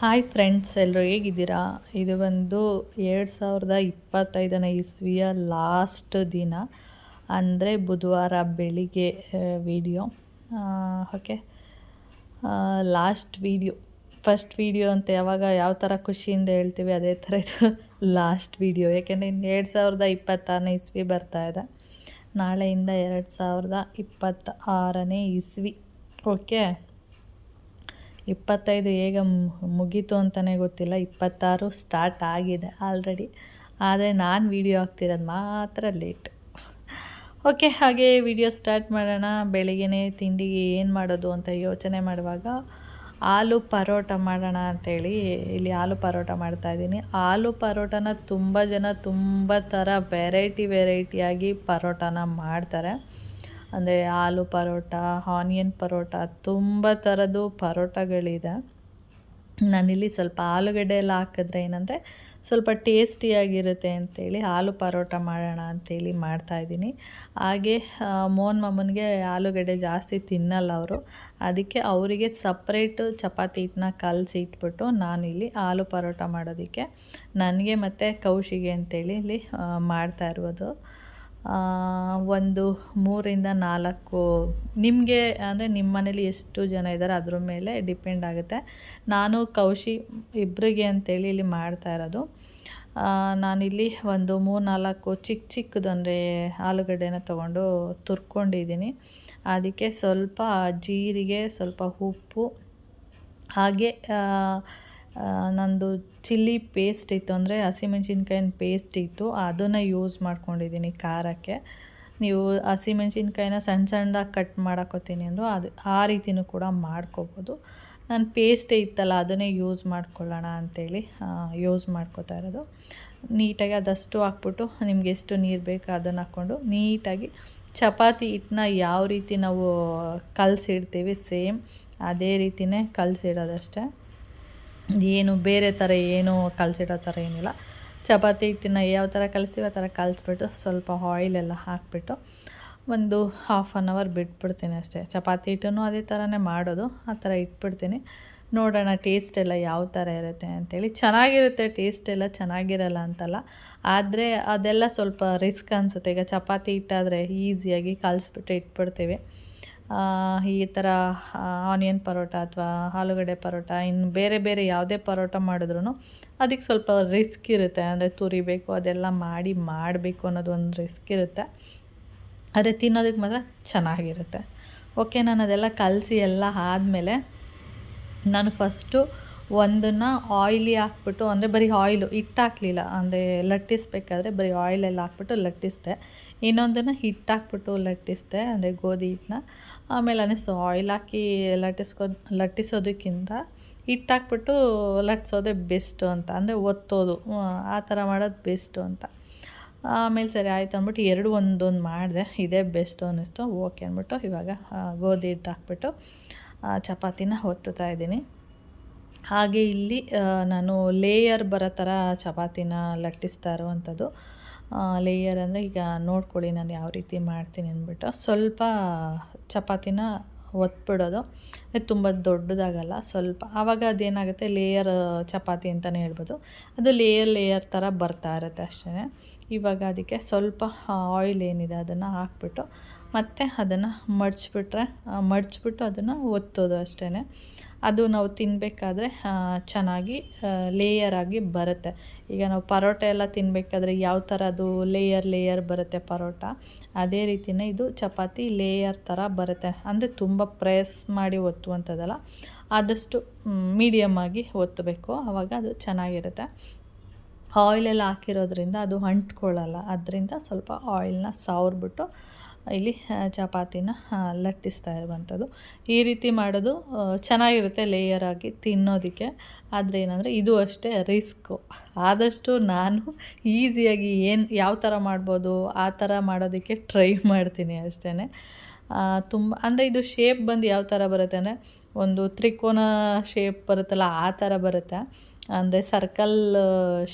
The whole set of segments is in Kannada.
ಹಾಯ್ ಫ್ರೆಂಡ್ಸ್ ಎಲ್ಲರೂ ಹೇಗಿದ್ದೀರಾ? ಇದು ಬಂದು ಎರಡು ಸಾವಿರದ ಇಪ್ಪತ್ತೈದನೇ ಇಸ್ವಿಯ ಲಾಸ್ಟ್ ದಿನ, ಅಂದರೆ ಬುಧವಾರ ಬೆಳಿಗ್ಗೆ video okay last video first video ಅಂತ ಯಾವಾಗ, ಯಾವ ಥರ ಖುಷಿಯಿಂದ ಹೇಳ್ತೀವಿ, ಅದೇ ಥರ ಇದು ಲಾಸ್ಟ್ ವಿಡಿಯೋ ಯಾಕೆಂದರೆ ಇನ್ನು ಎರಡು ಸಾವಿರದ ಇಪ್ಪತ್ತಾರನೇ ಇಸ್ವಿ ಬರ್ತಾ ಇದೆ. ನಾಳೆಯಿಂದ ಎರಡು ಸಾವಿರದ ಇಪ್ಪತ್ತಾರನೇ ಇಸ್ವಿ. ಓಕೆ ಇಪ್ಪತ್ತೈದು ಹೇಗೆ ಮುಗೀತು ಅಂತಲೇ ಗೊತ್ತಿಲ್ಲ. ಇಪ್ಪತ್ತಾರು ಸ್ಟಾರ್ಟ್ ಆಗಿದೆ ಆಲ್ರೆಡಿ ಆದರೆ ನಾನು ವೀಡಿಯೋ ಹಾಕ್ತಿರೋದು ಮಾತ್ರ ಲೇಟ್ ಓಕೆ ಹಾಗೆ ವಿಡಿಯೋ ಸ್ಟಾರ್ಟ್ ಮಾಡೋಣ. ಬೆಳಿಗ್ಗೆ ತಿಂಡಿಗೆ ಏನು ಮಾಡೋದು ಅಂತ ಯೋಚನೆ ಮಾಡುವಾಗ ಆಲೂ ಪರೋಟ ಮಾಡೋಣ ಅಂಥೇಳಿ ಇಲ್ಲಿ ಆಲೂ ಪರೋಟ ಮಾಡ್ತಾಯಿದ್ದೀನಿ ಆಲೂ ಪರೋಟನ ತುಂಬ ಜನ ತುಂಬ ಥರ ವೆರೈಟಿ ವೆರೈಟಿಯಾಗಿ ಪರೋಟನ ಮಾಡ್ತಾರೆ. ಅಂದರೆ ಆಲೂ ಪರೋಟ, ಆನಿಯನ್ ಪರೋಟ, ತುಂಬ ಥರದ್ದು ಪರೋಟಗಳಿದೆ. ನಾನಿಲ್ಲಿ ಸ್ವಲ್ಪ ಆಲೂಗಡ್ಡೆ ಎಲ್ಲ ಹಾಕಿದ್ರೆ ಏನಂದರೆ ಸ್ವಲ್ಪ ಟೇಸ್ಟಿಯಾಗಿರುತ್ತೆ ಅಂತೇಳಿ ಆಲೂ ಪರೋಟ ಮಾಡೋಣ ಅಂತೇಳಿ ಮಾಡ್ತಾಯಿದ್ದೀನಿ ಹಾಗೆ ಮೋಹನ್ ಮಾಮನಿಗೆ ಆಲೂಗಡ್ಡೆ ಜಾಸ್ತಿ ತಿನ್ನಲ್ಲ ಅವರು. ಅದಕ್ಕೆ ಅವರಿಗೆ ಸಪ್ರೇಟು ಚಪಾತಿ ಹಿಟ್ಟನ್ನ ಕಲಸಿ ಇಟ್ಬಿಟ್ಟು ನಾನಿಲ್ಲಿ ಆಲೂ ಪರೋಟ ಮಾಡೋದಕ್ಕೆ, ನನಗೆ ಮತ್ತು ಕೌಶಿಗೆ ಅಂತೇಳಿ ಇಲ್ಲಿ ಮಾಡ್ತಾ ಇರೋದು. ಒಂದು ಮೂರಿಂದ ನಾಲ್ಕು, ನಿಮಗೆ ಅಂದರೆ ನಿಮ್ಮ ಮನೇಲಿ ಎಷ್ಟು ಜನ ಇದ್ದಾರೆ ಅದ್ರ ಮೇಲೆ ಡಿಪೆಂಡ್ ಆಗುತ್ತೆ. ನಾನು, ಕೌಶಿ ಇಬ್ಬರಿಗೆ ಅಂತೇಳಿ ಇಲ್ಲಿ ಮಾಡ್ತಾ ಇರೋದು. ನಾನಿಲ್ಲಿ ಒಂದು ಮೂರು ನಾಲ್ಕು ಚಿಕ್ಕ ಚಿಕ್ಕದು ಅಂದರೆ ಆಲೂಗಡ್ಡೆನ ತೊಗೊಂಡು ತುರ್ಕೊಂಡಿದ್ದೀನಿ. ಅದಕ್ಕೆ ಸ್ವಲ್ಪ ಜೀರಿಗೆ, ಸ್ವಲ್ಪ ಉಪ್ಪು, ಹಾಗೆ ನಂದು ಚಿಲ್ಲಿ ಪೇಸ್ಟ್ ಇತ್ತು ಅಂದರೆ ಹಸಿಮೆಣ್ಸಿನ್ಕಾಯಿನ ಪೇಸ್ಟ್ ಇತ್ತು. ಅದನ್ನು ಯೂಸ್ ಮಾಡ್ಕೊಂಡಿದ್ದೀನಿ ಖಾರಕ್ಕೆ. ನೀವು ಹಸಿಮೆಣ್ಸಿನ್ಕಾಯಿನ ಸಣ್ಣ ಸಣ್ಣದಾಗಿ ಕಟ್ ಮಾಡಾಕೋತೀನಿ ಅಂದರು ಅದು, ಆ ರೀತಿನೂ ಕೂಡ ಮಾಡ್ಕೋಬೋದು. ನಾನು ಪೇಸ್ಟೇ ಇತ್ತಲ್ಲ, ಅದನ್ನೇ ಯೂಸ್ ಮಾಡ್ಕೊಳ್ಳೋಣ ಅಂಥೇಳಿ ಯೂಸ್ ಮಾಡ್ಕೋತಾ ಇರೋದು. ನೀಟಾಗಿ ಅದಷ್ಟು ಹಾಕ್ಬಿಟ್ಟು ನಿಮ್ಗೆ ಎಷ್ಟು ನೀರು ಬೇಕು ಅದನ್ನು ಹಾಕ್ಕೊಂಡು ನೀಟಾಗಿ ಚಪಾತಿ ಹಿಟ್ಟನ್ನ ಯಾವ ರೀತಿ ನಾವು ಕಲಸಿಡ್ತೀವಿ ಸೇಮ್ ಅದೇ ರೀತಿಯೇ ಕಲಸಿಡೋದಷ್ಟೇ. ಏನು ಬೇರೆ ಥರ ಏನು ಕಲಸಿಡೋ ಥರ ಏನಿಲ್ಲ. ಚಪಾತಿ ಹಿಟ್ಟಿನ ಯಾವ ಥರ ಕಲಿಸ್ತೀವಿ ಆ ಥರ ಕಲಿಸ್ಬಿಟ್ಟು ಸ್ವಲ್ಪ ಆಯಿಲೆಲ್ಲ ಹಾಕಿಬಿಟ್ಟು ಒಂದು ಹಾಫ್ ಆನ್ ಅವರ್ ಬಿಟ್ಬಿಡ್ತೀನಿ ಅಷ್ಟೇ. ಚಪಾತಿ ಹಿಟ್ಟನ್ನು ಅದೇ ಥರನೇ ಮಾಡೋದು, ಆ ಥರ ಇಟ್ಬಿಡ್ತೀನಿ. ನೋಡೋಣ ಟೇಸ್ಟ್ ಎಲ್ಲ ಯಾವ ಥರ ಇರುತ್ತೆ ಅಂಥೇಳಿ ಚೆನ್ನಾಗಿರುತ್ತೆ ಟೇಸ್ಟ್ ಎಲ್ಲ, ಚೆನ್ನಾಗಿರಲ್ಲ ಅಂತಲ್ಲ. ಆದರೆ ಅದೆಲ್ಲ ಸ್ವಲ್ಪ ರಿಸ್ಕ್ ಅನಿಸುತ್ತೆ. ಈಗ ಚಪಾತಿ ಹಿಟ್ಟಾದರೆ ಈಸಿಯಾಗಿ ಕಲಿಸ್ಬಿಟ್ಟು ಇಟ್ಬಿಡ್ತೀವಿ. ಈ ಥರ ಆನಿಯನ್ ಪರೋಟ ಅಥವಾ ಆಲೂಗಡ್ಡೆ ಪರೋಟ, ಇನ್ನು ಬೇರೆ ಬೇರೆ ಯಾವುದೇ ಪರೋಟ ಮಾಡಿದ್ರು ಅದಕ್ಕೆ ಸ್ವಲ್ಪ ರಿಸ್ಕ್ ಇರುತ್ತೆ. ಅಂದರೆ ತುರಿಬೇಕು, ಅದೆಲ್ಲ ಮಾಡಿ ಮಾಡಬೇಕು ಅನ್ನೋದು ಒಂದು ರಿಸ್ಕ್ ಇರುತ್ತೆ. ಆದರೆ ತಿನ್ನೋದಕ್ಕೆ ಮಾತ್ರ ಚೆನ್ನಾಗಿರುತ್ತೆ. ಓಕೆ ನಾನು ಅದೆಲ್ಲ ಕಲಸಿ ಎಲ್ಲ ಆದಮೇಲೆ ನಾನು ಫಸ್ಟು ಒಂದನ್ನು ಆಯಿಲಿ ಹಾಕ್ಬಿಟ್ಟು, ಅಂದರೆ ಬರೀ ಆಯಿಲು ಹಿಟ್ಟು ಹಾಕಲಿಲ್ಲ ಅಂದರೆ ಲಟ್ಟಿಸ್ಬೇಕಾದ್ರೆ ಬರೀ ಆಯಿಲೆಲ್ಲ ಹಾಕ್ಬಿಟ್ಟು ಲಟ್ಟಿಸ್ದೆ. ಇನ್ನೊಂದನ್ನು ಹಿಟ್ಟು ಹಾಕ್ಬಿಟ್ಟು ಲಟ್ಟಿಸ್ದೆ, ಅಂದರೆ ಗೋಧಿ ಹಿಟ್ಟನ್ನ. ಆಮೇಲೆ ಅನ್ನಿಸ್ತು ಆಯಿಲ್ ಹಾಕಿ ಲಟ್ಟಿಸ್ಕೊ, ಲಟ್ಟಿಸೋದಕ್ಕಿಂತ ಹಿಟ್ಟು ಹಾಕ್ಬಿಟ್ಟು ಲಟ್ಟಿಸೋದೇ ಬೆಸ್ಟು ಅಂತ, ಅಂದರೆ ಒತ್ತೋದು. ಆ ಥರ ಮಾಡೋದು ಬೆಸ್ಟು ಅಂತ. ಆಮೇಲೆ ಸರಿ, ಆಯಿತು ಅಂದ್ಬಿಟ್ಟು ಎರಡು ಒಂದೊಂದು ಮಾಡಿದೆ, ಇದೇ ಬೆಸ್ಟು ಅನ್ನಿಸ್ತು. ಓಕೆ ಅಂದ್ಬಿಟ್ಟು ಇವಾಗ ಗೋಧಿ ಹಿಟ್ಟು ಹಾಕ್ಬಿಟ್ಟು ಚಪಾತಿನ ಹೊತ್ತುತ್ತಾ ಇದ್ದೀನಿ. ಹಾಗೆ ಇಲ್ಲಿ ನಾನು ಲೇಯರ್ ಬರೋ ಥರ ಚಪಾತಿನ ಲಟ್ಟಿಸ್ತಾ ಇರುವಂಥದ್ದು. ಲೇಯರ್ ಅಂದರೆ ಈಗ ನೋಡ್ಕೊಳ್ಳಿ ನಾನು ಯಾವ ರೀತಿ ಮಾಡ್ತೀನಿ ಅಂದ್ಬಿಟ್ಟು. ಸ್ವಲ್ಪ ಚಪಾತಿನ ಒತ್ಬಿಡೋದು. ತುಂಬ ದೊಡ್ಡದಾಗಲ್ಲ, ಸ್ವಲ್ಪ. ಆವಾಗ ಅದೇನಾಗುತ್ತೆ? ಲೇಯರ್ ಚಪಾತಿ ಅಂತಲೇ ಹೇಳ್ಬೋದು. ಅದು ಲೇಯರ್ ಲೇಯರ್ ಥರ ಬರ್ತಾ ಇರುತ್ತೆ ಅಷ್ಟೇ ಇವಾಗ ಅದಕ್ಕೆ ಸ್ವಲ್ಪ ಆಯಿಲ್ ಏನಿದೆ ಅದನ್ನು ಹಾಕ್ಬಿಟ್ಟು ಮತ್ತು ಅದನ್ನು ಮಡ್ಚಿಬಿಟ್ರೆ ಮಡ್ಚಿಬಿಟ್ಟು ಅದನ್ನು ಒತ್ತೋದು ಅಷ್ಟೇ ಅದು ನಾವು ತಿನ್ನಬೇಕಾದ್ರೆ ಚೆನ್ನಾಗಿ ಲೇಯರಾಗಿ ಬರುತ್ತೆ. ಈಗ ನಾವು ಪರೋಟ ಎಲ್ಲ ತಿನ್ನಬೇಕಾದ್ರೆ ಯಾವ ಥರ ಅದು ಲೇಯರ್ ಲೇಯರ್ ಬರುತ್ತೆ ಪರೋಟ? ಅದೇ ರೀತಿಯೇ ಇದು ಚಪಾತಿ ಲೇಯರ್ ಥರ ಬರುತ್ತೆ. ಅಂದರೆ ತುಂಬ ಪ್ರೆಸ್ ಮಾಡಿ ಒತ್ತುವಂಥದ್ದಲ್ಲ, ಆದಷ್ಟು ಮೀಡಿಯಮ್ ಆಗಿ ಒತ್ತಬೇಕು. ಆವಾಗ ಅದು ಚೆನ್ನಾಗಿರುತ್ತೆ. ಆಯಿಲೆಲ್ಲ ಹಾಕಿರೋದ್ರಿಂದ ಅದು ಅಂಟ್ಕೊಳ್ಳಲ್ಲ. ಅದರಿಂದ ಸ್ವಲ್ಪ ಆಯಿಲ್ನ ಸಾವ್ರಿಬಿಟ್ಟು ಇಲ್ಲಿ ಚಪಾತಿನ ಲಟ್ಟಿಸ್ತಾ ಇರುವಂಥದ್ದು. ಈ ರೀತಿ ಮಾಡೋದು ಚೆನ್ನಾಗಿರುತ್ತೆ ಲೇಯರಾಗಿ ತಿನ್ನೋದಕ್ಕೆ. ಆದರೆ ಏನಂದರೆ, ಇದು ಅಷ್ಟೇ ರಿಸ್ಕು ಆದಷ್ಟು ನಾನು ಈಸಿಯಾಗಿ ಏನು, ಯಾವ ಥರ ಮಾಡ್ಬೋದು, ಆ ಥರ ಮಾಡೋದಕ್ಕೆ ಟ್ರೈ ಮಾಡ್ತೀನಿ ಅಷ್ಟೇ ತುಂಬ, ಅಂದರೆ ಇದು ಶೇಪ್ ಬಂದು ಯಾವ ಥರ ಬರುತ್ತೆ ಅಂದರೆ, ಒಂದು ತ್ರಿಕೋನ ಶೇಪ್ ಬರುತ್ತಲ್ಲ, ಆ ಥರ ಬರುತ್ತೆ. ಅಂದರೆ ಸರ್ಕಲ್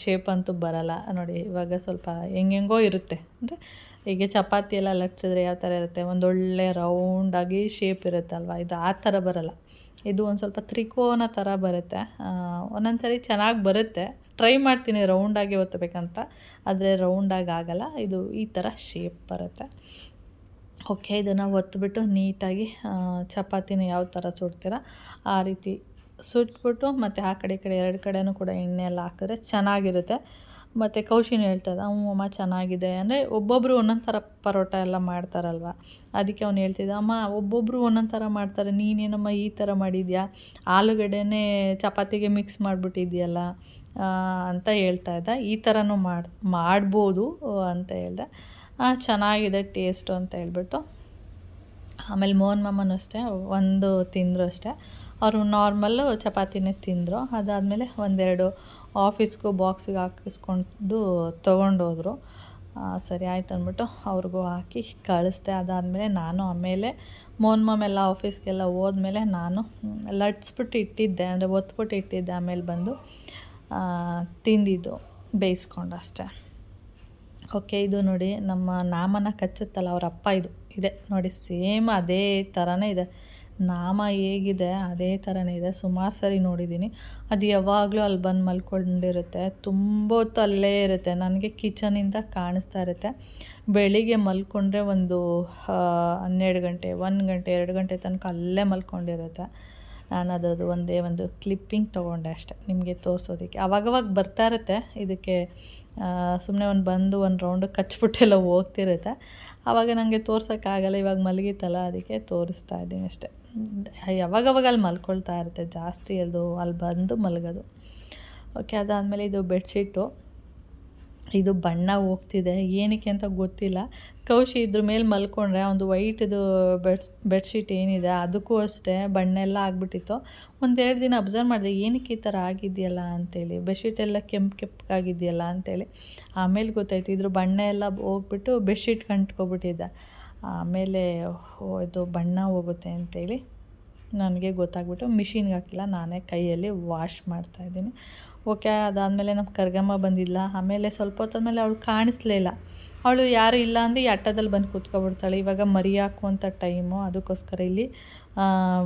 ಶೇಪ್ ಅಂತೂ ಬರಲ್ಲ. ನೋಡಿ, ಇವಾಗ ಸ್ವಲ್ಪ ಹೆಂಗೆಂಗೋ ಇರುತ್ತೆ. ಅಂದರೆ ಹೀಗೆ ಚಪಾತಿ ಎಲ್ಲ ಲಟ್ಸಿದ್ರೆ ಯಾವ ಥರ ಇರುತ್ತೆ? ಒಂದೊಳ್ಳೆ ರೌಂಡಾಗಿ ಶೇಪ್ ಇರುತ್ತಲ್ವ? ಇದು ಆ ಥರ ಬರಲ್ಲ. ಇದು ಒಂದು ಸ್ವಲ್ಪ ತ್ರಿಕೋನ ಥರ ಬರುತ್ತೆ. ಒಂದೊಂದು ಸರಿ ಚೆನ್ನಾಗಿ ಬರುತ್ತೆ. ಟ್ರೈ ಮಾಡ್ತೀನಿ ರೌಂಡಾಗಿ ಒತ್ತಬೇಕಂತ ಆದರೆ ರೌಂಡಾಗಿ ಆಗಲ್ಲ. ಇದು ಈ ಥರ ಶೇಪ್ ಬರುತ್ತೆ. ಓಕೆ ಇದನ್ನು ಒತ್ತಿಬಿಟ್ಟು ನೀಟಾಗಿ ಚಪಾತಿನ ಯಾವ ಥರ ಸುಡ್ತೀರ? ಆ ರೀತಿ ಸುಟ್ಬಿಟ್ಟು ಮತ್ತು ಆ ಕಡೆ ಕಡೆ ಎರಡು ಕಡೆನೂ ಕೂಡ ಎಣ್ಣೆ ಎಲ್ಲ ಹಾಕಿದ್ರೆ ಚೆನ್ನಾಗಿರುತ್ತೆ. ಮತ್ತು ಕೌಶಿನ ಹೇಳ್ತದ ಅಮ್ಮ ಚೆನ್ನಾಗಿದೆ. ಅಂದರೆ ಒಬ್ಬೊಬ್ಬರು ಒಂದೊಂದು ಥರ ಪರೋಟ ಎಲ್ಲ ಮಾಡ್ತಾರಲ್ವ? ಅದಕ್ಕೆ ಅವ್ನು ಹೇಳ್ತಿದ್ದ, ಅಮ್ಮ ಒಬ್ಬೊಬ್ಬರು ಒಂದೊಂದು ಥರ ಮಾಡ್ತಾರೆ. ನೀನೇನಮ್ಮ ಈ ಥರ ಮಾಡಿದ್ಯಾ? ಆಲೂಗಡ್ಡೆನೇ ಚಪಾತಿಗೆ ಮಿಕ್ಸ್ ಮಾಡಿಬಿಟ್ಟಿದ್ಯಲ್ಲ ಅಂತ ಹೇಳ್ತಾ ಇದ್ದ. ಈ ಥರನೂ ಮಾಡಿ, ಮಾಡ್ಬೋದು ಅಂತ ಹೇಳ್ದೆ. ಚೆನ್ನಾಗಿದೆ ಟೇಸ್ಟು ಅಂತ ಹೇಳ್ಬಿಟ್ಟು. ಆಮೇಲೆ ಮೋಹನ್ ಮಾಮನೂ ಅಷ್ಟೇ, ಒಂದು ತಿಂದರು ಅಷ್ಟೇ. ಅವರು ನಾರ್ಮಲ್ಲು ಚಪಾತಿನೇ ತಿಂದರು. ಅದಾದಮೇಲೆ ಒಂದೆರಡು ಆಫೀಸ್ಗೂ ಬಾಕ್ಸಿಗೆ ಹಾಕಿಸ್ಕೊಂಡು ತೊಗೊಂಡೋದ್ರು. ಸರಿ ಆಯ್ತು ಅಂದ್ಬಿಟ್ಟು ಅವ್ರಿಗೂ ಹಾಕಿ ಕಳಿಸ್ದೆ. ಅದಾದಮೇಲೆ ನಾನು ಆಮೇಲೆ ಮೋನ್ ಮಾಮೆಲ್ಲ ಆಫೀಸ್ಗೆಲ್ಲ ಹೋದ್ಮೇಲೆ ನಾನು ಲಟ್ಸ್ಬಿಟ್ಟು ಇಟ್ಟಿದ್ದೆ, ಅಂದರೆ ಒತ್ಬಿಟ್ಟು ಇಟ್ಟಿದ್ದೆ, ಆಮೇಲೆ ಬಂದು ತಿಂದಿದ್ದು ಬೇಯಿಸ್ಕೊಂಡು ಅಷ್ಟೆ. ಓಕೆ, ಇದು ನೋಡಿ ನಮ್ಮ ನಾಮನ ಕಚ್ಚುತ್ತಲ್ಲ, ಅವರ ಅಪ್ಪ ಇದು, ಇದೆ. ನೋಡಿ, ಸೇಮ್ ಅದೇ ಥರನೇ ಇದೆ. ನಾಮ ಹೇಗಿದೆ, ಅದೇ ಥರನೇ ಇದೆ. ಸುಮಾರು ಸರಿ ನೋಡಿದ್ದೀನಿ ಅದು ಯಾವಾಗಲೂ ಅಲ್ಲಿ ಬಂದು ಮಲ್ಕೊಂಡಿರುತ್ತೆ. ತುಂಬ ಹೊತ್ತು ಅಲ್ಲೇ ಇರುತ್ತೆ. ನನಗೆ ಕಿಚನಿಂದ ಕಾಣಿಸ್ತಾ ಇರುತ್ತೆ. ಬೆಳಿಗ್ಗೆ ಮಲ್ಕೊಂಡ್ರೆ ಒಂದು ಹನ್ನೆರಡು ಗಂಟೆ, ಒಂದು ಗಂಟೆ, ಎರಡು ಗಂಟೆ ತನಕ ಅಲ್ಲೇ ಮಲ್ಕೊಂಡಿರುತ್ತೆ. ನಾನು ಅದರದ್ದು ಒಂದೇ ಒಂದು ಕ್ಲಿಪ್ಪಿಂಗ್ ತೊಗೊಂಡೆ ಅಷ್ಟೆ. ನಿಮಗೆ ತೋರಿಸೋದಕ್ಕೆ. ಅವಾಗವಾಗ ಬರ್ತಾ ಇರುತ್ತೆ. ಇದಕ್ಕೆ ಸುಮ್ಮನೆ ಒಂದು ಬಂದು ಒಂದು ರೌಂಡ್ ಕಚ್ಬಿಟ್ಟೆಲ್ಲ ಹೋಗ್ತಿರುತ್ತೆ. ಆವಾಗ ನನಗೆ ತೋರ್ಸೋಕ್ಕಾಗಲ್ಲ. ಇವಾಗ ಮಲಗಿತ್ತಲ್ಲ, ಅದಕ್ಕೆ ತೋರಿಸ್ತಾ ಇದ್ದೀನಿ ಅಷ್ಟೆ. ಯಾವಾಗವಾಗ ಅಲ್ಲಿ ಮಲ್ಕೊಳ್ತಾ ಇರುತ್ತೆ, ಜಾಸ್ತಿ ಅದು ಅಲ್ಲಿ ಬಂದು ಮಲಗೋದು. ಓಕೆ ಅದಾದಮೇಲೆ ಇದು ಬೆಡ್ಶೀಟು. ಇದು ಬಣ್ಣ ಹೋಗ್ತಿದೆ, ಏನಕ್ಕೆ ಅಂತ ಗೊತ್ತಿಲ್ಲ. ಕೌಶಿ ಇದ್ರ ಮೇಲೆ ಮಲ್ಕೊಂಡ್ರೆ ಒಂದು ವೈಟ್ದು ಬೆಡ್, ಬೆಡ್ಶೀಟ್ ಏನಿದೆ, ಅದಕ್ಕೂ ಅಷ್ಟೇ ಬಣ್ಣ ಎಲ್ಲ ಆಗಿಬಿಟ್ಟಿತ್ತು. ಒಂದೆರಡು ದಿನ ಅಬ್ಸರ್ವ್ ಮಾಡಿದೆ, ಏನಕ್ಕೆ ಈ ಥರ ಆಗಿದೆಯಲ್ಲ ಅಂತೇಳಿ. ಬೆಡ್ಶೀಟ್ ಎಲ್ಲ ಕೆಂಪು ಕೆಂಪಗಾಗಿದೆಯಲ್ಲ ಅಂತೇಳಿ. ಆಮೇಲೆ ಗೊತ್ತಾಯ್ತು, ಇದ್ರ ಬಣ್ಣ ಎಲ್ಲ ಹೋಗ್ಬಿಟ್ಟು ಬೆಡ್ಶೀಟ್ ಕಂಟ್ಕೊಬಿಟ್ಟಿದ್ದೆ. ಆಮೇಲೆ ಇದು ಬಣ್ಣ ಹೋಗುತ್ತೆ ಅಂತೇಳಿ ನನಗೆ ಗೊತ್ತಾಗ್ಬಿಟ್ಟು ಮಿಷಿನ್ಗೆ ಹಾಕಿಲ್ಲ, ನಾನೇ ಕೈಯಲ್ಲಿ ವಾಶ್ ಮಾಡ್ತಾಯಿದ್ದೀನಿ ಓಕೆ, ಅದಾದಮೇಲೆ ನಮ್ಮ ಕರ್ಗಮ್ಮ ಬಂದಿಲ್ಲ ಆಮೇಲೆ ಸ್ವಲ್ಪ ಹೊತ್ತಾದ್ಮೇಲೆ ಅವಳು ಕಾಣಿಸ್ಲೇ ಇಲ್ಲ. ಅವಳು ಯಾರು ಇಲ್ಲ ಅಂದರೆ ಈ ಅಟ್ಟದಲ್ಲಿ ಬಂದು ಕೂತ್ಕೊಬಿಡ್ತಾಳೆ. ಇವಾಗ ಮರಿ ಹಾಕುವಂಥ ಟೈಮು. ಅದಕ್ಕೋಸ್ಕರ ಇಲ್ಲಿ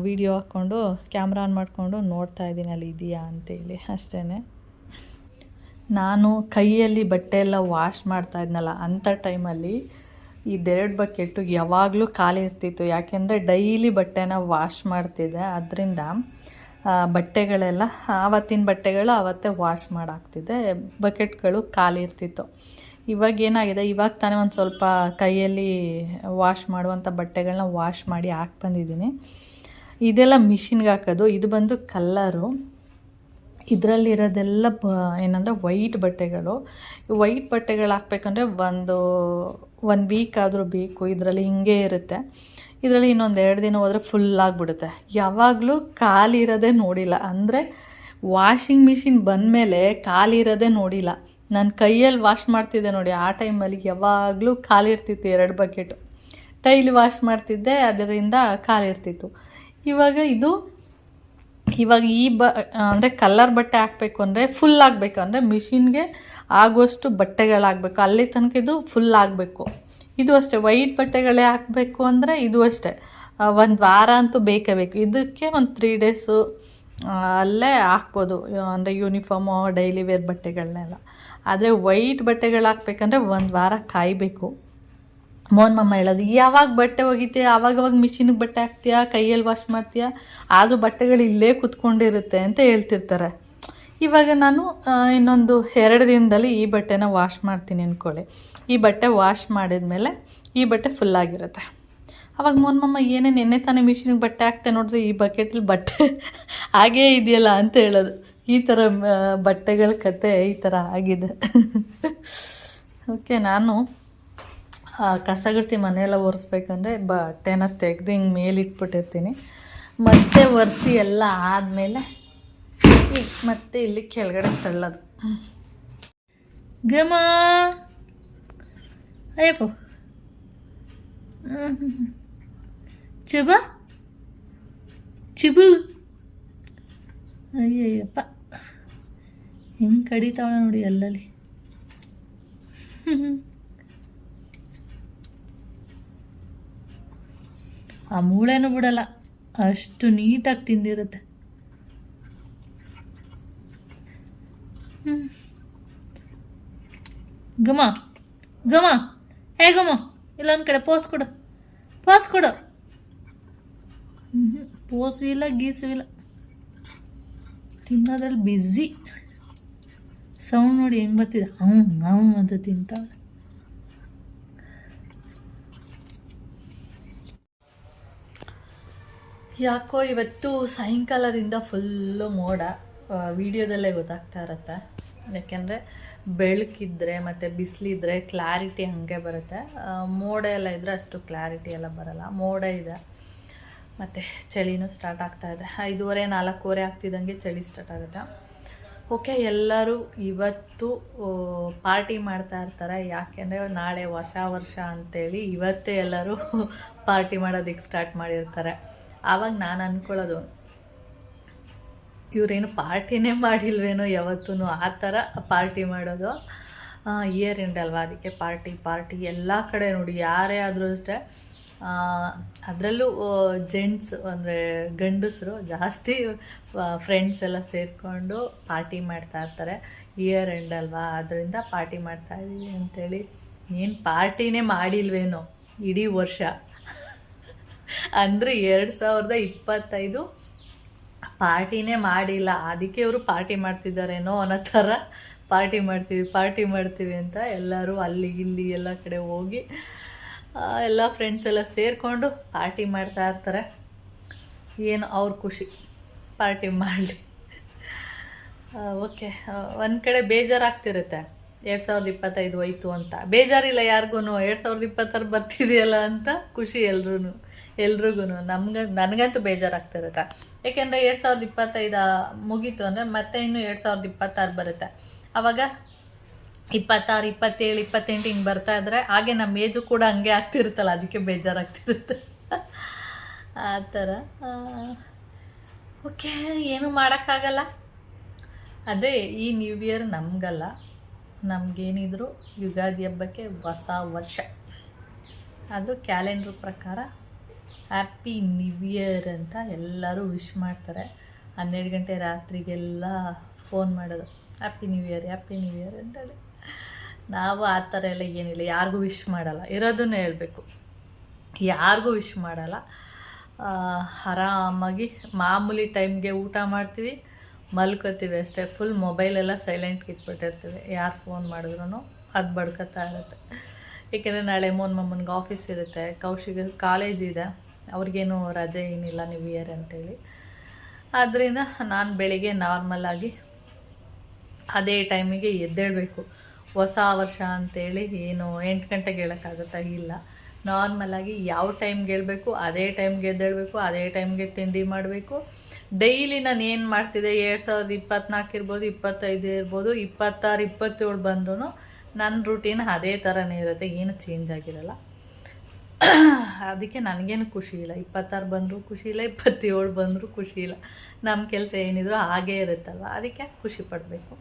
ವಿಡಿಯೋ ಹಾಕ್ಕೊಂಡು, ಕ್ಯಾಮ್ರಾ ಆನ್ ಮಾಡಿಕೊಂಡು ನೋಡ್ತಾ ಇದ್ದೀನಿ, ಅಲ್ಲಿ ಇದೆಯಾ ಅಂತೇಳಿ. ಅಷ್ಟೇ ನಾನು ಕೈಯಲ್ಲಿ ಬಟ್ಟೆ ಎಲ್ಲ ವಾಶ್ ಮಾಡ್ತಾ ಇದ್ನಲ್ಲ, ಅಂಥ ಟೈಮಲ್ಲಿ ಇದೆರಡು ಬಕೆಟು ಯಾವಾಗಲೂ ಖಾಲಿ ಇರ್ತಿತ್ತು. ಯಾಕೆಂದರೆ ಡೈಲಿ ಬಟ್ಟೆನ ವಾಶ್ ಮಾಡ್ತಿದ್ದೆ. ಅದರಿಂದ ಬಟ್ಟೆಗಳೆಲ್ಲ ಆವತ್ತಿನ ಬಟ್ಟೆಗಳು ಆವತ್ತೇ ವಾಶ್ ಮಾಡಾಕ್ತಿದ್ದೆ. ಬಕೆಟ್ಗಳು ಖಾಲಿ ಇರ್ತಿತ್ತು. ಇವಾಗ ಏನಾಗಿದೆ? ಇವಾಗ ತಾನೇ ಒಂದು ಸ್ವಲ್ಪ ಕೈಯಲ್ಲಿ ವಾಶ್ ಮಾಡುವಂಥ ಬಟ್ಟೆಗಳನ್ನ ವಾಶ್ ಮಾಡಿ ಹಾಕಿ ಬಂದಿದ್ದೀನಿ. ಇದೆಲ್ಲ ಮಿಷಿನ್ಗೆ ಹಾಕೋದು. ಇದು ಬಂದು ಕಲ್ಲರು. ಇದರಲ್ಲಿರೋದೆಲ್ಲ ಬ ಏನಂದರೆ ವೈಟ್ ಬಟ್ಟೆಗಳು. ವೈಟ್ ಬಟ್ಟೆಗಳು ಹಾಕ್ಬೇಕಂದ್ರೆ ಒಂದು ಒನ್ ವೀಕ್ ಆದರೂ ಬೇಕು. ಇದರಲ್ಲಿ ಹಿಂಗೆ ಇರುತ್ತೆ. ಇದರಲ್ಲಿ ಇನ್ನೊಂದು ಎರಡು ದಿನ ಹೋದರೆ ಫುಲ್ ಆಗಿಬಿಡುತ್ತೆ. ಯಾವಾಗಲೂ ಕಾಲಿರೋದೇ ನೋಡಿಲ್ಲ. ಅಂದರೆ ವಾಷಿಂಗ್ ಮಿಷಿನ್ ಬಂದಮೇಲೆ ಕಾಲಿರೋದೇ ನೋಡಿಲ್ಲ. ನಾನು ಕೈಯಲ್ಲಿ ವಾಶ್ ಮಾಡ್ತಿದ್ದೆ ನೋಡಿ, ಆ ಟೈಮಲ್ಲಿ ಯಾವಾಗಲೂ ಖಾಲಿ ಇರ್ತಿತ್ತು ಎರಡು ಬಕೆಟು ಟೈಲಿ ವಾಶ್ ಮಾಡ್ತಿದ್ದೆ, ಅದರಿಂದ ಕಾಲಿರ್ತಿತ್ತು ಇವಾಗ ಇದು ಇವಾಗ ಈ ಬ ಅಂದರೆ ಕಲ್ಲರ್ ಬಟ್ಟೆ ಹಾಕಬೇಕು ಅಂದರೆ ಫುಲ್ ಆಗಬೇಕು. ಅಂದರೆ ಮಿಷಿನ್ಗೆ ಆಗುವಷ್ಟು ಬಟ್ಟೆಗಳಾಗಬೇಕು. ಅಲ್ಲಿ ತನಕ ಇದು ಫುಲ್ ಆಗಬೇಕು. ಇದು ಅಷ್ಟೇ. ವೈಟ್ ಬಟ್ಟೆಗಳೇ ಹಾಕಬೇಕು ಅಂದರೆ ಇದು ಅಷ್ಟೇ. ಒಂದು ವಾರ ಅಂತೂ ಬೇಕೇ ಬೇಕು. ಇದಕ್ಕೆ ಒಂದು ತ್ರೀ ಡೇಸು ಅಲ್ಲೇ ಹಾಕ್ಬೋದು. ಅಂದರೆ ಯೂನಿಫಾರ್ಮು ಡೈಲಿ ವೇರ್ ಬಟ್ಟೆಗಳನ್ನೆಲ್ಲ ಆದರೆ ವೈಟ್ ಬಟ್ಟೆಗಳು ಹಾಕ್ಬೇಕಂದ್ರೆ ಒಂದು ವಾರ ಕಾಯಬೇಕು. ಮೋಹನ್ ಮಮ್ಮ ಹೇಳೋದು, ಯಾವಾಗ ಬಟ್ಟೆ ಒಗಿತೀಯ? ಆವಾಗವಾಗ ಮಿಷಿನಿಗೆ ಬಟ್ಟೆ ಹಾಕ್ತೀಯಾ? ಕೈಯಲ್ಲಿ ವಾಶ್ ಮಾಡ್ತೀಯಾ? ಆದರೂ ಬಟ್ಟೆಗಳು ಇಲ್ಲೇ ಕುತ್ಕೊಂಡಿರುತ್ತೆ ಅಂತ ಹೇಳ್ತಿರ್ತಾರೆ. ಇವಾಗ ನಾನು ಇನ್ನೊಂದು ಎರಡು ದಿನದಲ್ಲಿ ಈ ಬಟ್ಟೆನ ವಾಶ್ ಮಾಡ್ತೀನಿ ಅಂದ್ಕೊಳ್ಳಿ ಈ ಬಟ್ಟೆ ವಾಶ್ ಮಾಡಿದ್ಮೇಲೆ ಈ ಬಟ್ಟೆ ಫುಲ್ಲಾಗಿರುತ್ತೆ ಅವಾಗ ಮೋನ್ ಮಮ್ಮ ಏನೇ ನೆನ್ನೆ ತಾನೇ ಮಿಷಿನಿಗೆ ಬಟ್ಟೆ ಹಾಕ್ತೆ ನೋಡಿದ್ರೆ ಈ ಬಕೆಟಲ್ಲಿ ಬಟ್ಟೆ ಹಾಗೇ ಇದೆಯಲ್ಲ? ಅಂತ ಹೇಳೋದು. ಈ ಥರ ಬಟ್ಟೆಗಳ ಕತೆ ಈ ಥರ ಆಗಿದೆ. ಓಕೆ ನಾನು ಆ, ಕಸಗಡ್ತಿ ಮನೆಯೆಲ್ಲ ಒರೆಸ್ಬೇಕಂದ್ರೆ ಬಟ್ಟೆನ ತೆಗೆದು ಹಿಂಗೆ ಮೇಲಿಟ್ಬಿಟ್ಟಿರ್ತೀನಿ. ಮತ್ತೆ ಒರೆಸಿ ಎಲ್ಲ ಆದಮೇಲೆ ಈಗ ಮತ್ತೆ ಇಲ್ಲಿ ಕೆಳಗಡೆ ತಳ್ಳೋದು. ಗಮ! ಅಯ್ಯಪ್ಪ. ಚಿಬ? ಚಿಬು? ಅಯ್ಯಯ್ಯಪ್ಪ. ಹೆಂಗೆ ಕಡಿತಾವಳ ನೋಡಿ ಅಲ್ಲಲ್ಲಿ ಆ ಮೂಳೆನೂ ಬಿಡಲ್ಲ. ಅಷ್ಟು ನೀಟಾಗಿ ತಿಂದಿರುತ್ತೆ. ಗಮ ಗಮ. ಹೇ ಗಮ, ಇಲ್ಲೊಂದು ಕಡೆ ಪೋಸ್ ಕೊಡು. ಪೋಸ್ ಕೊಡು. ಪೋಸು ಇಲ್ಲ ಗೀಸು ಇಲ್ಲ ತಿನ್ನೋದ್ರಲ್ಲಿ ಬ್ಯುಸಿ ಸೌಂಡ್ ನೋಡಿ ಹೆಂಗೆ ಬರ್ತಿದೆ? ಹ್ಞೂ ಹ್ಞೂ ಅಂತ ತಿಂತಾಳೆ. ಯಾಕೋ ಇವತ್ತು ಸಾಯಂಕಾಲದಿಂದ ಫುಲ್ಲು ಮೋಡ. ವಿಡಿಯೋದಲ್ಲೇ ಗೊತ್ತಾಗ್ತಾ ಇರುತ್ತೆ. ಯಾಕೆಂದರೆ ಬೆಳಕಿದ್ರೆ ಮತ್ತು ಬಿಸಿಲಿದ್ರೆ ಕ್ಲಾರಿಟಿ ಹಾಗೆ ಬರುತ್ತೆ. ಮೋಡ ಎಲ್ಲ ಇದ್ದರೆ ಅಷ್ಟು ಕ್ಲಾರಿಟಿ ಎಲ್ಲ ಬರಲ್ಲ. ಮೋಡ ಇದೆ. ಮತ್ತು ಚಳಿನೂ ಸ್ಟಾರ್ಟ್ ಆಗ್ತಾ ಇದೆ. ಐದೂವರೆ ನಾಲ್ಕೂವರೆ ಆಗ್ತಿದ್ದಂಗೆ ಚಳಿ ಸ್ಟಾರ್ಟ್ ಆಗುತ್ತೆ. ಓಕೆ, ಎಲ್ಲರೂ ಇವತ್ತು ಪಾರ್ಟಿ ಮಾಡ್ತಾ ಇರ್ತಾರೆ. ಯಾಕೆಂದರೆ ನಾಳೆ ಹೊಸ ವರ್ಷ ಅಂಥೇಳಿ ಇವತ್ತೇ ಎಲ್ಲರೂ ಪಾರ್ಟಿ ಮಾಡೋದಕ್ಕೆ ಸ್ಟಾರ್ಟ್ ಮಾಡಿರ್ತಾರೆ. ಆವಾಗ ನಾನು ಅಂದ್ಕೊಳ್ಳೋದು ಇವರೇನು ಪಾರ್ಟಿನೇ ಮಾಡಿಲ್ವೇನೋ ಯಾವತ್ತೂ ಆ ಥರ ಪಾರ್ಟಿ ಮಾಡೋದು. ಇಯರ್ ಎಂಡ್ ಅಲ್ವಾ? ಅದಕ್ಕೆ ಪಾರ್ಟಿ ಪಾರ್ಟಿ ಎಲ್ಲ ಕಡೆ ನೋಡಿ, ಯಾರೇ ಆದರೂ ಅಷ್ಟೇ. ಅದರಲ್ಲೂ ಜೆಂಟ್ಸ್ ಅಂದರೆ ಗಂಡಸರು ಜಾಸ್ತಿ ಫ್ರೆಂಡ್ಸ್ ಎಲ್ಲ ಸೇರಿಕೊಂಡು ಪಾರ್ಟಿ ಮಾಡ್ತಾ ಇರ್ತಾರೆ. ಇಯರ್ ಎಂಡ್ ಅಲ್ವಾ? ಅದರಿಂದ ಪಾರ್ಟಿ ಮಾಡ್ತಾ ಇದ್ದೀವಿ ಅಂತೇಳಿ. ಏನು ಪಾರ್ಟಿನೇ ಮಾಡಿಲ್ವೇನೋ, ಇಡೀ ವರ್ಷ. ಅಂದರೆ ಎರಡು ಸಾವಿರದ ಇಪ್ಪತ್ತೈದು ಪಾರ್ಟಿನೇ ಮಾಡಿಲ್ಲ. ಅದಕ್ಕೆ ಇವರು ಪಾರ್ಟಿ ಮಾಡ್ತಿದ್ದಾರೇನೋ ಅನ್ನೋ ಥರ ಪಾರ್ಟಿ ಮಾಡ್ತೀವಿ ಪಾರ್ಟಿ ಮಾಡ್ತೀವಿ ಅಂತ ಎಲ್ಲರೂ ಅಲ್ಲಿ, ಇಲ್ಲಿ ಎಲ್ಲ ಕಡೆ ಹೋಗಿ ಎಲ್ಲ ಫ್ರೆಂಡ್ಸ್ ಎಲ್ಲ ಸೇರಿಕೊಂಡು ಪಾರ್ಟಿ ಮಾಡ್ತಾ ಇರ್ತಾರೆ. ಏನು ಅವ್ರ ಖುಷಿ, ಪಾರ್ಟಿ ಮಾಡಲಿ. ಓಕೆ ಒಂದು ಕಡೆ ಬೇಜಾರಾಗ್ತಿರುತ್ತೆ. ಎರಡು ಸಾವಿರದ ಇಪ್ಪತ್ತೈದು ಹೋಯ್ತು ಅಂತ. ಬೇಜಾರಿಲ್ಲ ಯಾರಿಗೂ ಎರಡು ಸಾವಿರದ ಇಪ್ಪತ್ತಾರು ಬರ್ತಿದೆಯಲ್ಲ ಅಂತ ಖುಷಿ ಎಲ್ರೂ ಎಲ್ರಿಗೂ ನಮ್ಗೆ, ನನಗಂತೂ ಬೇಜಾರಾಗ್ತಿರುತ್ತೆ. ಏಕೆಂದರೆ ಎರಡು ಸಾವಿರದ ಇಪ್ಪತ್ತೈದು ಮುಗೀತು ಅಂದರೆ ಮತ್ತೆ ಇನ್ನು ಎರಡು ಸಾವಿರದ ಇಪ್ಪತ್ತಾರು ಬರುತ್ತೆ. ಆವಾಗ ಇಪ್ಪತ್ತಾರು, ಇಪ್ಪತ್ತೇಳು, ಇಪ್ಪತ್ತೆಂಟು ಹಿಂಗೆ ಬರ್ತಾ ಇದ್ರೆ ಹಾಗೆ ನಮ್ಮ ಏಜು ಕೂಡ ಹಂಗೆ ಆಗ್ತಿರುತ್ತಲ್ಲ, ಅದಕ್ಕೆ ಬೇಜಾರಾಗ್ತಿರುತ್ತೆ. ಆ ಥರ. ಓಕೆ, ಏನು ಮಾಡೋಕ್ಕಾಗಲ್ಲ. ಅದೇ ಈ ನ್ಯೂ ಇಯರ್ ನಮಗಲ್ಲ. ನಮಗೇನಿದ್ರು ಯುಗಾದಿ ಹಬ್ಬಕ್ಕೆ ಹೊಸ ವರ್ಷ. ಅದು ಕ್ಯಾಲೆಂಡ್ರ್ ಪ್ರಕಾರ ಹ್ಯಾಪಿ ನ್ಯೂ ಇಯರ್ ಅಂತ ಎಲ್ಲರೂ ವಿಶ್ ಮಾಡ್ತಾರೆ. ಹನ್ನೆರಡು ಗಂಟೆ ರಾತ್ರಿಗೆಲ್ಲ ಫೋನ್ ಮಾಡೋದು, happy new year, happy new year ಅಂತೇಳಿ. ನಾವು ಆ ಥರ ಎಲ್ಲ ಏನಿಲ್ಲ, ಯಾರಿಗೂ ವಿಶ್ ಮಾಡಲ್ಲ. ಇರೋದನ್ನೇ ಹೇಳಬೇಕು. ಯಾರಿಗೂ ವಿಶ್ ಮಾಡಲ್ಲ. ಆರಾಮಾಗಿ ಮಾಮೂಲಿ ಟೈಮ್ಗೆ ಊಟ ಮಾಡ್ತೀವಿ. ಮಲ್ಕೋತೀವಿ ಅಷ್ಟೇ. ಫುಲ್ ಮೊಬೈಲೆಲ್ಲ ಸೈಲೆಂಟ್ಗೆ ಇಟ್ಬಿಟ್ಟಿರ್ತೀವಿ. ಯಾರು ಫೋನ್ ಮಾಡಿದ್ರು ಅದು ಬಡ್ಕೊತಾ ಇರುತ್ತೆ. ಏಕೆಂದರೆ ನಾಳೆ ಮೋನ್ ಮಮ್ಮನಿಗೆ ಆಫೀಸ್ ಇರುತ್ತೆ. ಕೌಶಿಗೆ ಕಾಲೇಜ್ ಇದೆ. ಅವ್ರಿಗೇನು ರಜೆ ಏನಿಲ್ಲ ನ್ಯೂ ಇಯರ್ ಅಂತೇಳಿ. ಆದ್ದರಿಂದ ನಾನು ಬೆಳಿಗ್ಗೆ ನಾರ್ಮಲಾಗಿ ಅದೇ ಟೈಮಿಗೆ ಎದ್ದೇಳಬೇಕು. ಹೊಸ ವರ್ಷ ಅಂತೇಳಿ ಏನು ಎಂಟು ಗಂಟೆಗೆ ಹೇಳೋಕ್ಕಾಗುತ್ತಾ? ಇಲ್ಲ. ನಾರ್ಮಲಾಗಿ ಯಾವ ಟೈಮ್ಗೆ ಹೇಳ್ಬೇಕು? ಅದೇ ಟೈಮ್ಗೆ ಎದ್ದೇಳಬೇಕು. ಅದೇ ಟೈಮ್ಗೆ ತಿಂಡಿ ಮಾಡಬೇಕು. ಡೈಲಿ ನಾನು ಏನು ಮಾಡ್ತಿದ್ದೆ? ಎರಡು ಸಾವಿರದ ಇಪ್ಪತ್ನಾಲ್ಕು ಇರ್ಬೋದು, ಇಪ್ಪತ್ತೈದು ಇರ್ಬೋದು, ಇಪ್ಪತ್ತಾರು, ಇಪ್ಪತ್ತೇಳು ಬಂದ್ರೂ ನನ್ನ ರೂಟೀನ್ ಅದೇ ಥರನೇ ಇರುತ್ತೆ, ಏನು ಚೇಂಜ್ ಆಗಿರಲ್ಲ. ಅದಕ್ಕೆ ನನಗೇನು ಖುಷಿ ಇಲ್ಲ. ಇಪ್ಪತ್ತಾರು ಬಂದರೂ ಖುಷಿ ಇಲ್ಲ, ಇಪ್ಪತ್ತೇಳು ಬಂದರೂ ಖುಷಿ ಇಲ್ಲ. ನಮ್ಮ ಕೆಲಸ ಏನಿದ್ರು ಹಾಗೇ ಇರುತ್ತಲ್ಲ ಅದಕ್ಕೆ ಖುಷಿ ಪಡಬೇಕು.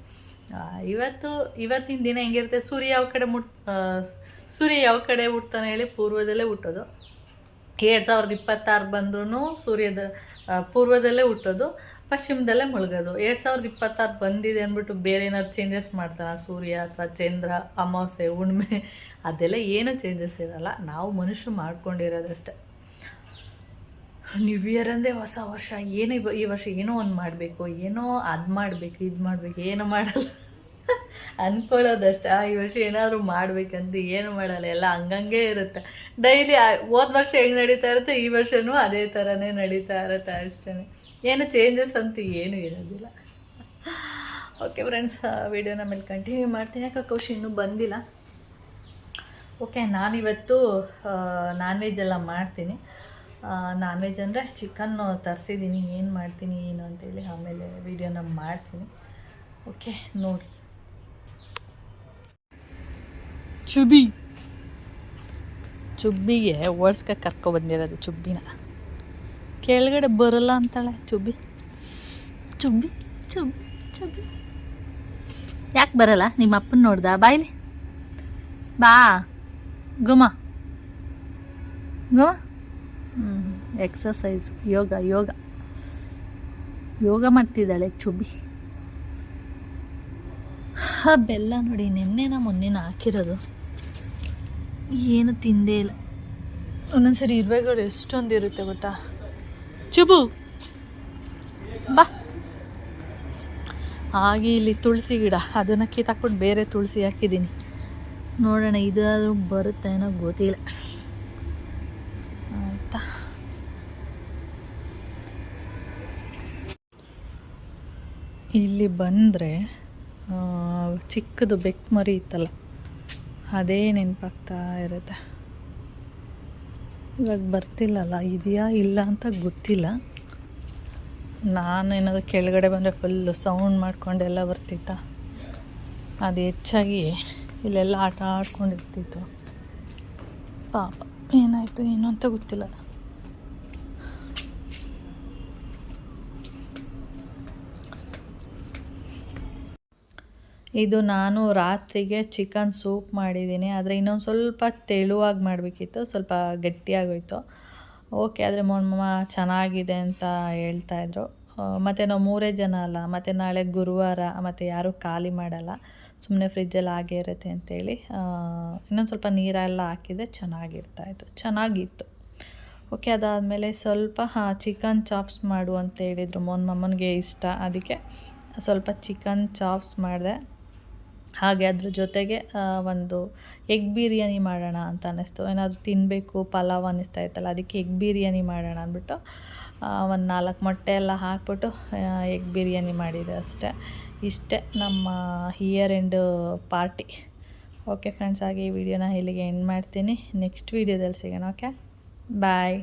ಇವತ್ತು, ಇವತ್ತಿನ ದಿನ ಹೆಂಗಿರುತ್ತೆ? ಸೂರ್ಯ ಯಾವ ಕಡೆ ಮುಟ್ ಸೂರ್ಯ ಯಾವ ಕಡೆ ಹುಟ್ತಾನೆ ಹೇಳಿ ಪೂರ್ವದಲ್ಲೇ ಹುಟ್ಟೋದು. ಎರಡು ಸಾವಿರದ ಇಪ್ಪತ್ತಾರು ಬಂದ್ರೂ ಸೂರ್ಯದ ಪೂರ್ವದಲ್ಲೇ ಹುಟ್ಟೋದು, ಪಶ್ಚಿಮದಲ್ಲೇ ಮುಳುಗೋದು. ಎರಡು ಸಾವಿರದ ಇಪ್ಪತ್ತಾರು ಬಂದಿದೆ ಅಂದ್ಬಿಟ್ಟು ಬೇರೆ ಏನಾದ್ರು ಚೇಂಜಸ್ ಮಾಡ್ತಾನೆ ಸೂರ್ಯ ಅಥವಾ ಚಂದ್ರ, ಅಮಾವಾಸ್ಯೆ, ಹುಣ್ಮೆ, ಅದೆಲ್ಲ ಏನೂ ಚೇಂಜಸ್ ಇರಲ್ಲ. ನಾವು ಮನುಷ್ಯರು ಮಾಡ್ಕೊಂಡಿರೋದಷ್ಟೇ ನ್ಯೂ ಇಯರ್ ಅಂದರೆ ಹೊಸ ವರ್ಷ. ಏನು ಈ ವರ್ಷ ಏನೋ ಒಂದು ಮಾಡಬೇಕು, ಏನೋ ಅದು ಮಾಡಬೇಕು, ಇದು ಮಾಡಬೇಕು, ಏನು ಮಾಡಲ್ಲ. ಅಂದ್ಕೊಳ್ಳೋದಷ್ಟೇ ಈ ವರ್ಷ ಏನಾದರೂ ಮಾಡ್ಬೇಕಂತ ಏನು ಮಾಡಲ್ಲ. ಎಲ್ಲ ಹಂಗಂಗೆ ಇರುತ್ತೆ. ಡೈಲಿ ಹೋದ ವರ್ಷ ಹೆಂಗೆ ನಡೀತಾ ಇರುತ್ತೆ, ಈ ವರ್ಷವೂ ಅದೇ ಥರನೇ ನಡೀತಾ ಇರುತ್ತೆ ಅಷ್ಟೇ ಏನು ಚೇಂಜಸ್ ಅಂತ ಏನೂ ಇರೋದಿಲ್ಲ. ಓಕೆ ಫ್ರೆಂಡ್ಸ್ ವಿಡಿಯೋನ ಮೇಲೆ ಕಂಟಿನ್ಯೂ ಮಾಡ್ತೀನಿ. ಯಾಕೆ ಖುಷಿ ಇನ್ನೂ ಬಂದಿಲ್ಲ. ಓಕೆ ನಾನಿವತ್ತು ನಾನ್ ವೆಜ್ ಎಲ್ಲ ಮಾಡ್ತೀನಿ. ನಾನ್ ವೆಜ್ ಅಂದರೆ ಚಿಕನ್ನು ತರಿಸಿದ್ದೀನಿ ಏನು ಮಾಡ್ತೀನಿ, ಏನು ಅಂತೇಳಿ ಆಮೇಲೆ ವಿಡಿಯೋನ ಮಾಡ್ತೀನಿ. ಓಕೆ ನೋಡಿ. ಚುಬಿ ಚುಬ್ಬಿಗೆ ಓಡಿಸ್ಕ ಕರ್ಕೊ ಬಂದಿರೋದು ಚುಬ್ಬಿನ. ಕೆಳಗಡೆ ಬರಲ್ಲ ಅಂತಾಳೆ ಚುಬ್ಬಿ. ಚುಬ್ಬಿ ಚುಬ್ಬಿ ಚುಬ್ಬಿ. ಯಾಕೆ ಬರಲ್ಲ? ನಿಮ್ಮ ಅಪ್ಪನ ನೋಡ್ದ? ಬಾಯ್ಲಿ ಬಾ. ಗುಮ. ಗುಮ. ಹ್ಞೂ ಎಕ್ಸಸೈಸ್ ಯೋಗ ಯೋಗ. ಯೋಗ ಮಾಡ್ತಿದ್ದಾಳೆ ಚುಬ್ಬಿ. ಬೆಲ್ಲ ನೋಡಿ ನಿನ್ನೆನ ಮೊನ್ನೆನ ಹಾಕಿರೋದು. ಏನು ತಿಂದೇ ಇಲ್ಲ. ಒಂದೊಂದ್ಸರಿ ಇರುವೆಗಳು ಎಷ್ಟೊಂದು ಇರುತ್ತೆ ಗೊತ್ತಾ? ಚುಬು, ಬಾ. ಹಾಗೆ ಇಲ್ಲಿ ತುಳಸಿ ಗಿಡ, ಅದನ್ನು ಕಿತ್ತಾಕ್ಬಿಟ್ಟು ಬೇರೆ ತುಳಸಿ ಹಾಕಿದ್ದೀನಿ. ನೋಡೋಣ ಇದಾದರೂ ಬರುತ್ತೆ ಏನೋ ಗೊತ್ತಿಲ್ಲ. ಆಯಿತಾ? ಇಲ್ಲಿ ಬಂದರೆ ಚಿಕ್ಕದು ಬೆಕ್ಕು ಮರಿ ಇತ್ತಲ್ಲ. ಅದೇ ನೆನಪಾಗ್ತಾ ಇರುತ್ತೆ. ಇವಾಗ ಬರ್ತಿಲ್ಲಲ್ಲ, ಇದೆಯಾ ಇಲ್ಲ ಅಂತ ಗೊತ್ತಿಲ್ಲ. ನಾನು ಏನಾದರೂ ಕೆಳಗಡೆ ಬಂದರೆ ಫುಲ್ಲು ಸೌಂಡ್ ಮಾಡಿಕೊಂಡೆಲ್ಲ ಬರ್ತಿತ್ತ? ಅದು ಹೆಚ್ಚಾಗಿ ಇಲ್ಲೆಲ್ಲ ಆಟ ಆಡ್ಕೊಂಡಿರ್ತಿತ್ತು. ಪಾಪ, ಏನಾಯಿತು, ಏನು ಅಂತ ಗೊತ್ತಿಲ್ಲ. ಇದು ನಾನು ರಾತ್ರಿಗೆ ಚಿಕನ್ ಸೂಪ್ ಮಾಡಿದ್ದೀನಿ. ಆದರೆ ಇನ್ನೊಂದು ಸ್ವಲ್ಪ ತೆಳುವಾಗಿ ಮಾಡಬೇಕಿತ್ತು, ಸ್ವಲ್ಪ ಗಟ್ಟಿಯಾಗೋಯ್ತು. ಓಕೆ, ಆದರೆ ಮೊಮ್ಮ ಚೆನ್ನಾಗಿದೆ ಅಂತ ಹೇಳ್ತಾಯಿದ್ರು ಮತ್ತು ನಾವು ಮೂರೇ ಜನ ಅಲ್ಲ, ಮತ್ತು ನಾಳೆ ಗುರುವಾರ, ಮತ್ತು ಯಾರೂ ಖಾಲಿ ಮಾಡಲ್ಲ. ಸುಮ್ಮನೆ ಫ್ರಿಜ್ಜಲ್ಲಿ ಹಾಗೇ ಇರುತ್ತೆ ಅಂತೇಳಿ. ಇನ್ನೊಂದು ಸ್ವಲ್ಪ ನೀರೆಲ್ಲ ಹಾಕಿದರೆ ಚೆನ್ನಾಗಿರ್ತಾಯಿತ್ತು ಚೆನ್ನಾಗಿತ್ತು. ಓಕೆ, ಅದಾದಮೇಲೆ ಸ್ವಲ್ಪ, ಹಾಂ, ಚಿಕನ್ ಚಾಪ್ಸ್ ಮಾಡು ಅಂತ ಹೇಳಿದರು. ಮೊನ್ನ ಮಮ್ಮನಿಗೆ ಇಷ್ಟ, ಅದಕ್ಕೆ ಸ್ವಲ್ಪ ಚಿಕನ್ ಚಾಪ್ಸ್ ಮಾಡಿದೆ. ಹಾಗೆ ಅದ್ರ ಜೊತೆಗೆ ಒಂದು ಎಗ್ ಬಿರಿಯಾನಿ ಮಾಡೋಣ ಅಂತ ಅನ್ನಿಸ್ತು. ಏನಾದರೂ ತಿನ್ನಬೇಕು ಪಲಾವ್ ಅನ್ನಿಸ್ತಾ ಇತ್ತಲ್ಲ, ಅದಕ್ಕೆ ಎಗ್ ಬಿರಿಯಾನಿ ಮಾಡೋಣ ಅಂದ್ಬಿಟ್ಟು ಒಂದು ನಾಲ್ಕು ಮೊಟ್ಟೆ ಎಲ್ಲ ಹಾಕ್ಬಿಟ್ಟು ಎಗ್ ಬಿರಿಯಾನಿ ಮಾಡಿದೆ ಅಷ್ಟೇ. ಇಷ್ಟೇ ನಮ್ಮ year end party. Okay friends, ಹಾಗೆ ಈ ವಿಡಿಯೋನ ಇಲ್ಲಿಗೆ ಎಂಡ್ ಮಾಡ್ತೀನಿ. ನೆಕ್ಸ್ಟ್ ವೀಡಿಯೋದಲ್ಲಿ ಸಿಗೋಣ, ಓಕೆ? ಬಾಯ್.